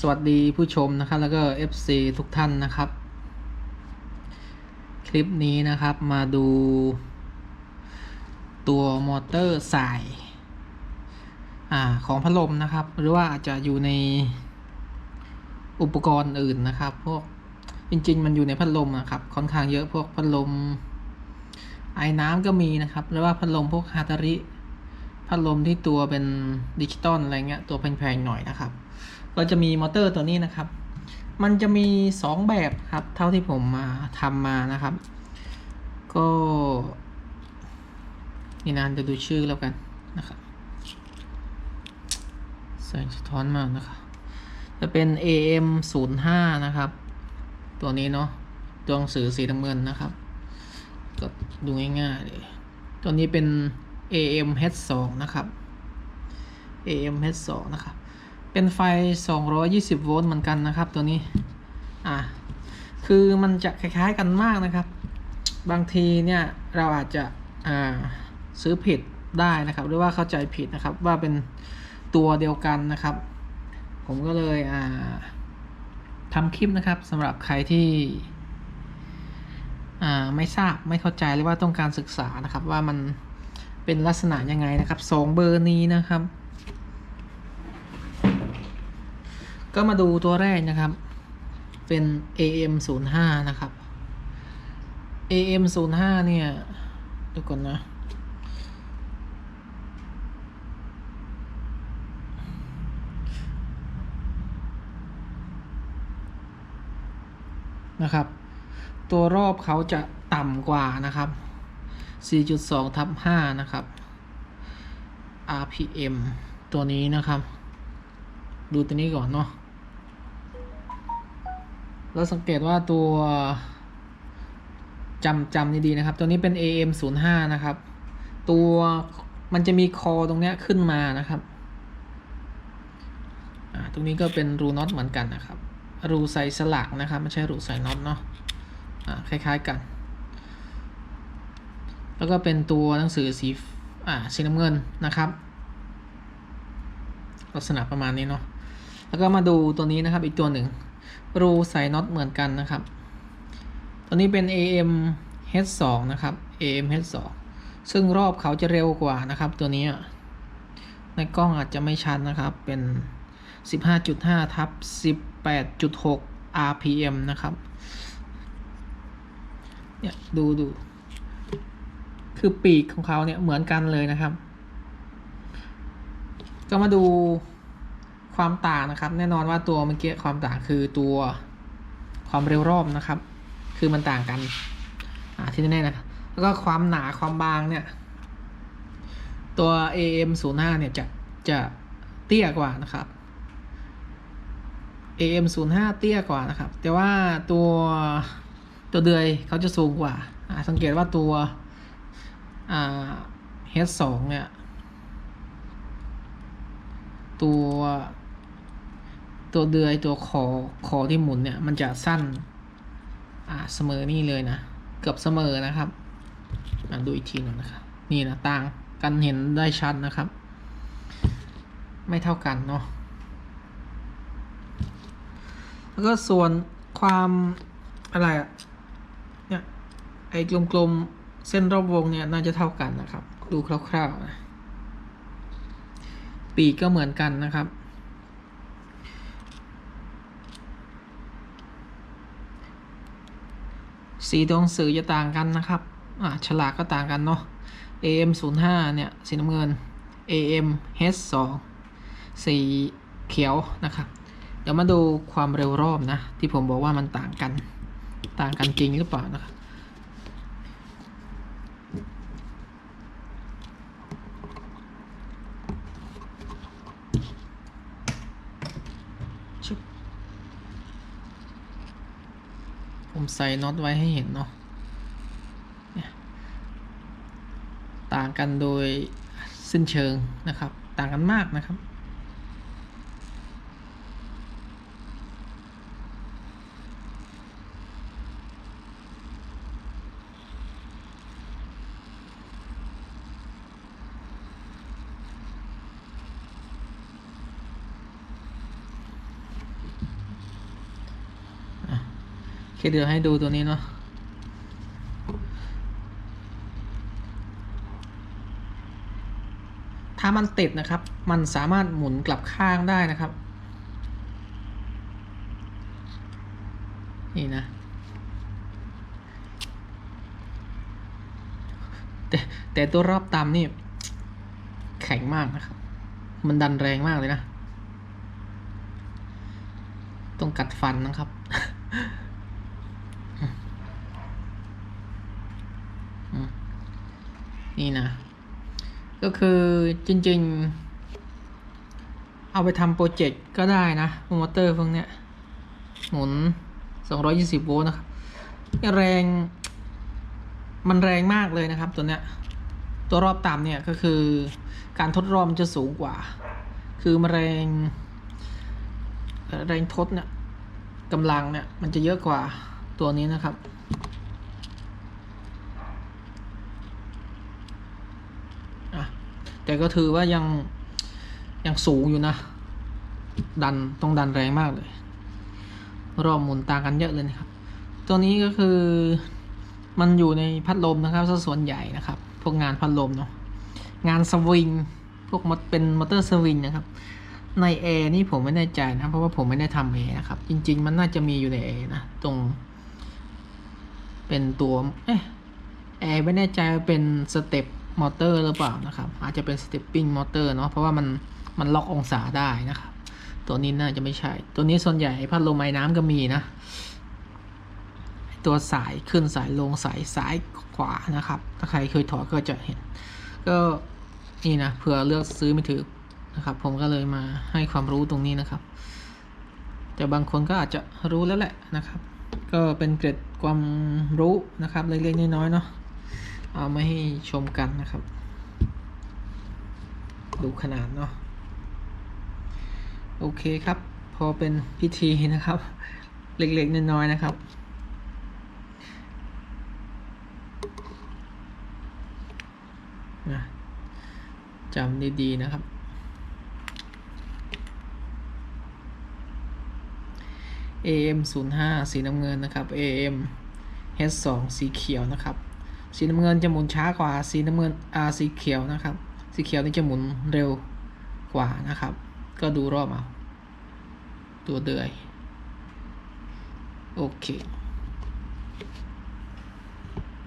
สวัสดีผู้ชมนะครับแล้วก็ FC ทุกท่านนะครับ คลิปนี้นะครับมาดู ตัวมอเตอร์สายอาของพัดลมนะครับ หรือว่าอาจจะอยู่ในอุปกรณ์อื่นนะครับ พวกจริง ๆ มันอยู่ในพัดลมนะครับ ค่อนข้างเยอะพวกพัดลมไอ้น้ำก็มีนะครับ หรือว่าพัดลมพวกฮาตาริพัดลมที่ตัวเป็นดิจิตอลอะไรเงี้ยตัวแพงๆหน่อยนะครับ ก็จะมีมอเตอร์ตัวนี้นะครับ มันจะมี 2 แบบครับ เท่าที่ผมมาทำมานะครับ ก็นี่นานจะดูชื่อแล้วกันนะครับแสงสะท้อนมากนะครับจะเป็น AM 0 5นะครับ ตัวนี้เนาะตัวหนังสือสีน้ำเงินนะครับ ก็ดูง่ายๆเลยตัวนี้เป็น AM H2 นะครับ AM H2 นะครับ เป็นไฟ 220 โวลต์เหมือนกันนะครับตัวนี้ อ่าคือมันจะคล้ายๆกันมากนะครับ บางทีเนี่ยเราอาจจะอ่าซื้อผิดได้นะครับ หรือว่าเข้าใจผิดนะครับว่าเป็นตัวเดียวกันนะครับ ผมก็เลยอ่าทำคลิปนะครับสำหรับใครที่อ่าไม่ทราบไม่เข้าใจหรือว่าต้องการศึกษานะครับ ว่ามันเป็นลักษณะยังไงนะครับสองเบอร์นี้นะครับ ก็มาดูตัวแรกนะครับ เป็น AM 0 5นะครับ AM 0 5เนี่ยดูก่อนนะ นะครับ ตัวรอบเขาจะต่ำกว่านะครับ 4.2ทับ5นะครับ RPM ตัวนี้นะครับ ดูตัวนี้ก่อนเนาะ แล้วสังเกตว่าตัวจำจำดีๆนะครับ ตัวนี้เป็น AM 0 5นะครับ ตัวมันจะมีคอตรงเนี้ยขึ้นมานะครับอ่าตรงนี้ก็เป็นรูน็อตเหมือนกันนะครับ รูใส่สลักนะครับ ไม่ใช่รูใส่น็อตเนาะอ่าคล้ายๆกัน แล้วก็เป็นตัวหนังสือสีอ่าสีน้ำเงินนะครับ ลักษณะประมาณนี้เนาะ แล้วก็มาดูตัวนี้นะครับอีกตัวหนึ่ง รูใส่น็อตเหมือนกันนะครับ ตัวนี้เป็น AM H2 นะครับ AM H2 ซึ่งรอบเขาจะเร็วกว่านะครับ ตัวนี้ ในกล้องอาจจะไม่ชัดนะครับ เป็น 15.5ทับ18.6 RPM นะครับ เนี่ยดูดูคือปีกของเขาเนี่ยเหมือนกันเลยนะครับ ก็มาดู ความต่างนะครับ แน่นอนว่าตัวเมื่อกี้ความต่างคือตัวความเร็วรอบนะครับ คือมันต่างกันอ่าที่แน่ๆนะแล้วก็ความหนาความบางเนี่ย ตัว AM 0 5เนี่ยจะจะเตี้ยกว่านะครับ AM 0 5เตี้ยกว่านะครับ แต่ว่าตัวตัวเดือยเขาจะสูงกว่าอ่าสังเกตว่าตัวอ่า H2 เนี่ย ตัว ตัวเดือยตัวคอคอที่หมุนเนี่ยมันจะสั้น อ่าเสมอนี่เลยนะ เกือบเสมอนะครับอ่าดูอีกทีหนึ่งนะครับ นี่นะต่างกันเห็นได้ชัดนะครับ ไม่เท่ากันเนาะแล้วก็ส่วนความอะไรอะเนี่ยไอ้กลมๆเส้นรอบวงเนี่ยน่าจะเท่ากันนะครับ ดูคร่าวๆนะปีกก็เหมือนกันนะครับ สีตัวหนังสือจะต่างกันนะครับ อ่าฉลากก็ต่างกันเนาะ AM 0 5เนี่ย สีน้ำเงิน AM H 2สีเขียวนะครับ เดี๋ยวมาดูความเร็วรอบนะ ที่ผมบอกว่ามันต่างกัน ต่างกันจริงหรือเปล่านะครับ ใส่น็อตไว้ให้เห็นเนาะต่างกันโดยสิ้นเชิงนะครับ ต่างกันมากนะครับ เคเดี๋ยวให้ดูตัวนี้เนาะถ้ามันติดนะครับ มันสามารถหมุนกลับข้างได้นะครับ นี่นะแต่แต่ตัวรอบตามนี่ แข็งมากนะครับ มันดันแรงมากเลยนะ ต้องกัดฟันนะครับ อืม นี่นะ ก็คือจริง ๆ เอาไปทำโปรเจกต์ก็ได้นะมอเตอร์พวกเนี้ย หมุน 220 โวลต์นะครับ แรงมันแรงมากเลยนะครับ ตัวเนี้ย ตัวรอบต่ำเนี่ยก็คือการทดรอบมันจะสูงกว่า คือมันแรงแรงทดเนี่ยกำลังเนี่ยมันจะเยอะกว่าตัวนี้นะครับ อะ แต่ก็ถือว่ายังยังสูงอยู่นะ ดันต้องดันแรงมากเลย รอบหมุนต่างกันเยอะเลยนะครับ ตัวนี้ก็คือมันอยู่ในพัดลมนะครับส่วนใหญ่นะครับ พวกงานพัดลมเนาะงานสวิงพวกมอเป็นมอเตอร์สวิงนะครับ ในแอร์นี่ผมไม่แน่ใจนะ เพราะว่าผมไม่ได้ทำแอร์นะครับ จริง ๆ มันน่าจะมีอยู่ในแอร์นะ ตรง เป็นตัวเอ๊ะแอร์ไม่แน่ใจเป็นสเต็ป มอเตอร์หรือเปล่านะครับ อาจจะเป็นสเตปปิ้งมอเตอร์เนาะเพราะว่ามันมันล็อกองศาได้นะครับ ตัวนี้น่าจะไม่ใช่ ตัวนี้ส่วนใหญ่พัดลมไอ้น้ำก็มีนะ ตัวสายขึ้นสายลงสายซ้ายขวานะครับ ถ้าใครเคยถอดก็จะเห็น ก็นี่นะเผื่อเลือกซื้อไม่ถือนะครับ ผมก็เลยมาให้ความรู้ตรงนี้นะครับ แต่บางคนก็อาจจะรู้แล้วแหละนะครับ ก็เป็นเกร็ดความรู้นะครับเล็กๆน้อยๆเนาะ เอามาให้ชมกันนะครับ ดูขนาดเนาะโอเคครับ พอเป็นพิธีนะครับ เล็กๆน้อยๆนะครับ จำดีๆนะครับ AM 0 5สีน้ำเงินนะครับ AM H 2 สีเขียวนะครับ สีน้ำเงินจะหมุนช้ากว่า สีน้ำเงินอ่าสีเขียวนะครับ สีเขียวนี่จะหมุนเร็วกว่านะครับ ก็ดูรอบเอาตัวเดือยโอเค